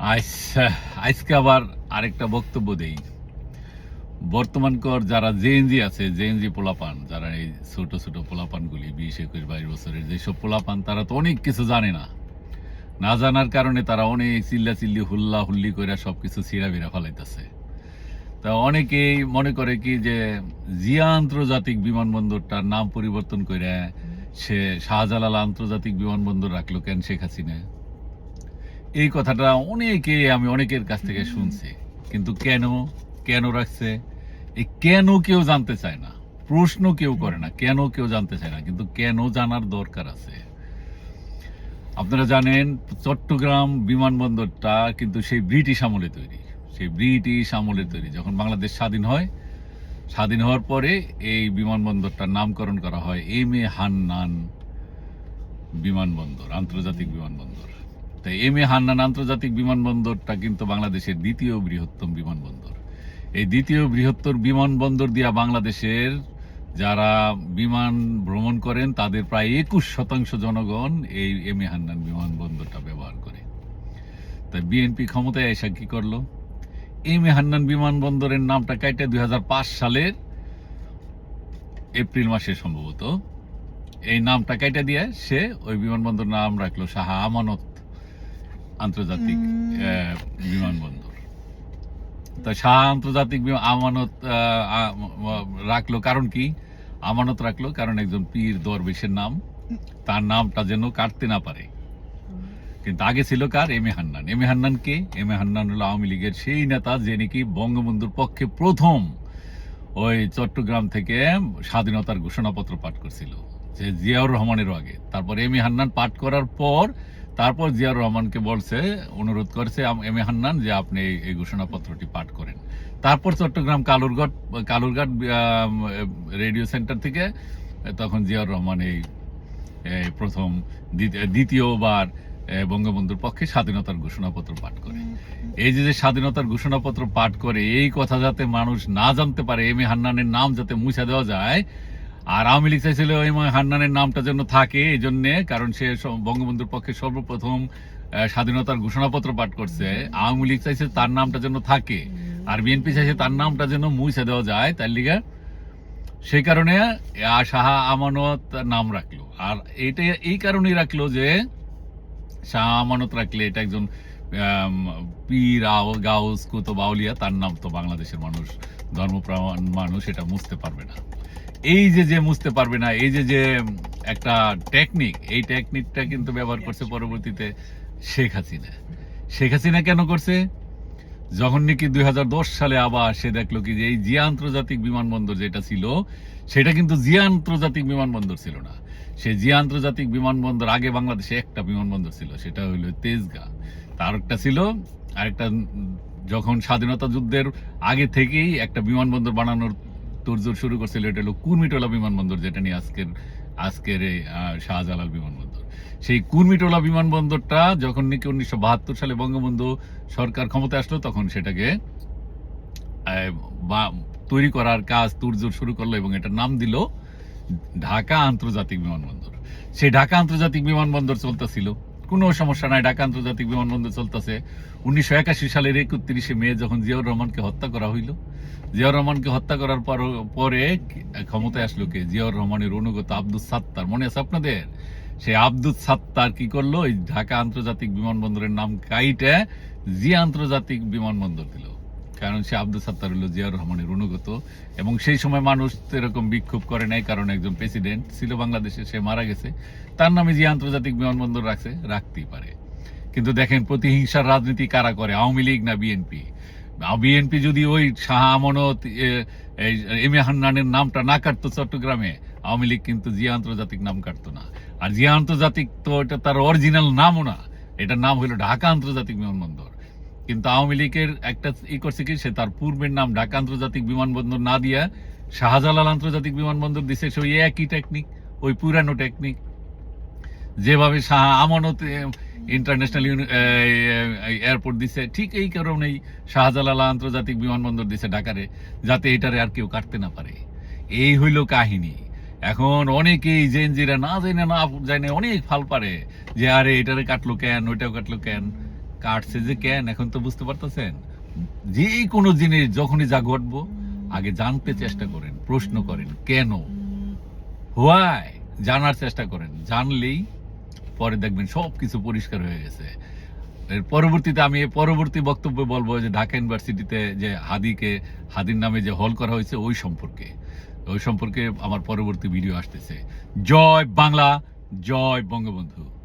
আজকে আবার আরেকটা বক্তব্য দেই। বর্তমানকর যারা জেএনজি আছে জেএনজি পোলাপান, যারা এই ছোট ছোট পোলাপানগুলি, বিশ একুশ বাইশ বছরের যেসব পোলাপান, তারা তো অনেক কিছু জানে না। না জানার কারণে তারা অনেক চিল্লা চিল্লি হুল্লা হুল্লি করে সব কিছু ছিঁড়া বিড়া ফেলাইতেছে। তা অনেকেই মনে করে কি যে জিয়া আন্তর্জাতিক বিমানবন্দরটার নাম পরিবর্তন করে সে শাহজালাল আন্তর্জাতিক বিমানবন্দর রাখল কেন শেখ হাসিনা? এই কথাটা অনেকে আমি অনেকের কাছ থেকে শুনছি। কিন্তু কেন? কেন রাখছে? এই কেন কেউ জানতে চায় না। প্রশ্ন কেউ করে না, কেন কেউ জানতে চায় না। কিন্তু কেন জানার দরকার আছে? আপনারা জানেন, চট্টগ্রাম বিমানবন্দরটা কিন্তু সেই ব্রিটিশ আমলে তৈরি। সেই ব্রিটিশ আমলে তৈরি। যখন বাংলাদেশ স্বাধীন হয়, স্বাধীন হওয়ার পরে এই বিমানবন্দরটার নামকরণ করা হয় এম এ হান্নান বিমানবন্দর, আন্তর্জাতিক বিমানবন্দর। তাই এম এ হান্নান আন্তর্জাতিক বিমানবন্দরটা কিন্তু বাংলাদেশের দ্বিতীয় বৃহত্তম বিমানবন্দর। এই দ্বিতীয় বৃহত্তর বিমানবন্দর দিয়া বাংলাদেশের যারা বিমান ভ্রমণ করেন, তাদের প্রায় একুশ শতাংশ জনগণ এই এম এ হান্নান বিমানবন্দরটা ব্যবহার করে। তাই বিএনপি ক্ষমতায় এসে কি করল? এম এ হান্নান বিমানবন্দরের নামটা কাইটে দুই সালের এপ্রিল মাসে সম্ভবত এই নামটা কেটে দিয়ে সে ওই বিমানবন্দর নাম রাখল শাহ আমানত আন্তর্জাতিক বিমানবন্দর। তা শাহ আন্তর্জাতিক আমানত রাখল কারণ কি? আমানত রাখল কারণ একজন পীর দরবেশের নাম। তার নামটা যেন কাটতে না পারে। কিন্তু আগে ছিল কার? M A Hannan. M A Hannan K? M A Hannan হলো আওয়ামী লীগের সেই নেতা যে নাকি বঙ্গবন্ধুর পক্ষে প্রথম ওই চট্টগ্রাম থেকে স্বাধীনতার ঘোষণাপত্র পাঠ করছিল, যে জিয়াউর রহমানের আগে। তারপর এম এ হান্নান পাঠ করার পর তারপর জিয়াউর রহমানকে বলছে, অনুরোধ করেছে এম এ হান্নান যে আপনি এই- ঘোষণাপত্রটি পাঠ করেন। তারপর চট্টগ্রাম কালুরঘাট কালুরঘাট রেডিও সেন্টার থেকে তখন জিয়াউর রহমান এই প্রথম দ্বিতীয়বার বঙ্গবন্ধুর পক্ষে স্বাধীনতার ঘোষণাপত্র পাঠ করে। এই যে যে স্বাধীনতার ঘোষণাপত্র পাঠ করে, এই কথা যাতে মানুষ না জানতে পারে, এম এ হান্নানের নাম যাতে মুছে দেওয়া যায় আর আওয়ামী লীগ চাইছিল এম হান্নানের নামটা যেন থাকে, এই জন্যে, কারণ সে বঙ্গবন্ধুর পক্ষে সর্বপ্রথম স্বাধীনতার ঘোষণাপত্র পাঠ করছে। আওয়ামী লীগ চাইছে তার নামটা যেন থাকে, আর বিএনপি চাইছে তার নামটা যেন মুছে দেওয়া যায়, তার লিগে সেই কারণে শাহ আমানত নাম রাখল। আর এইটা, এই কারণেই রাখল যে, শাহ আমানত রাখলে এটা একজন পীর গাউস, কুতুব, আউলিয়া, তার নাম তো বাংলাদেশের মানুষ, ধর্মপ্রাণ মানুষ, এটা মুছতে পারবে না। এই যে যে মুছতে পারবে না এই যে যে একটা টেকনিক এই টেকনিকটা কিন্তু ব্যবহার করছে পরবর্তীতে শেখ হাসিনা। শেখ হাসিনা কেন করছে? যখন নাকি দুই সালে আবার সে দেখল কি যে এই জিয়া আন্তর্জাতিক বিমানবন্দর যেটা ছিল সেটা কিন্তু জিয়া আন্তর্জাতিক বিমানবন্দর ছিল না। সে জিয়া আন্তর্জাতিক বিমানবন্দর আগে বাংলাদেশে একটা বিমানবন্দর ছিল সেটা হইল তেজগা। তার একটা ছিল আরেকটা যখন স্বাধীনতা যুদ্ধের আগে থেকেই একটা বিমানবন্দর বানানোর তোড়জোড় শুরু করছিল, এটা হলো কুর্মিটোলা বিমানবন্দর যেটা নিয়ে আজকের আজকের এই শাহজালাল বিমানবন্দর। সেই কুর্মিটোলা বিমানবন্দরটা যখন নাকি উনিশশো বাহাত্তর সালে বঙ্গবন্ধু সরকার ক্ষমতায় আসলো, তখন সেটাকে বা- তৈরি করার কাজ তুরজোর শুরু করল এবং এটার নাম দিল ঢাকা আন্তর্জাতিক বিমানবন্দর। সেই ঢাকা আন্তর্জাতিক বিমানবন্দর চলতেছিল। কোনো সমস্যা নাই, ঢাকা আন্তর্জাতিক বিমানবন্দর চলতেছে। উনিশশো একাশি সালের একত্রিশে মে যখন জিয়াউর রহমানকে হত্যা করা হইল, জিয়াউর রহমানকে হত্যা করার পর, পরে ক্ষমতায় আসলো কে? জিয়াউর রহমানের অনুগত আব্দুল সাত্তার। মনে আছে আপনাদের? সেই আব্দুল সাত্তার কি করল? এই ঢাকা আন্তর্জাতিক বিমানবন্দরের নাম কাইটে জিয়া আন্তর্জাতিক বিমানবন্দর দিল। কারণ সে আব্দুল সাত্তার হলো জিয়াউর রহমানের অনুগত। এবং সেই সময় মানুষ এরকম বিক্ষোভ করে নাই, কারণ একজন প্রেসিডেন্ট ছিল বাংলাদেশে, সে মারা গেছে। তার নামে জিয়া আন্তর্জাতিক বিমানবন্দর রাখছে, রাখতেই পারে। কিন্তু দেখেন, প্রতিহিংসার রাজনীতি কারা করে? আওয়ামী লীগ না বিএনপি? বিএনপি যদি ওই শাহ আমানত এম এ হান্নানের নামটা না কাটতো চট্টগ্রামে, আওয়ামী লীগ কিন্তু জিয়া আন্তর্জাতিক নাম কাটতো না। আর জিয়া আন্তর্জাতিক তো এটা তার অরিজিনাল নামও না। এটার নাম হলো ঢাকা আন্তর্জাতিক বিমানবন্দর। কিন্তু আওয়ামী লীগের একটা ই করছে কি, সে তার পূর্বের নাম ঢাকা আন্তর্জাতিক বিমানবন্দর না দিয়া শাহজালাল আন্তর্জাতিক বিমানবন্দর দিছে, সে ওই একই টেকনিক ওই পুরানো টেকনিক যেভাবে শাহ আমানত ইন্টারন্যাশনাল এয়ারপোর্ট দিছে, ঠিক এই কারণেই শাহজালাল আন্তর্জাতিক বিমানবন্দর দিছে ঢাকারে, যাতে এটারে আর কেউ কাটতে না পারে। এই হইল কাহিনী। এখন অনেকেই জেনজিরা না জেনে না জানে, অনেক ফাল পারে যে, আরে এটারে কাটলো কেন, ওইটাও কাটলো কেন। কাটছে যে কেন? এখন তো বুঝতে পারতেছেন? যে কোনো জিনিস যখনই যা ঘটবো, আগে জানতে চেষ্টা করেন, প্রশ্ন করেন, কেন? হোয়াই জানার চেষ্টা করেন। জানলেই পরে দেখবেন সব কিছু পরিষ্কার হয়ে গেছে। এর পরবর্তীতে আমি পরবর্তী বক্তব্যে বলব যে ঢাকা ইউনিভার্সিটিতে যে হাদিকে, হাদির নামে যে হল করা হয়েছে, ওই সম্পর্কে। ওই সম্পর্কে আমার পরবর্তী ভিডিও আসতেছে। জয় বাংলা, জয় বঙ্গবন্ধু।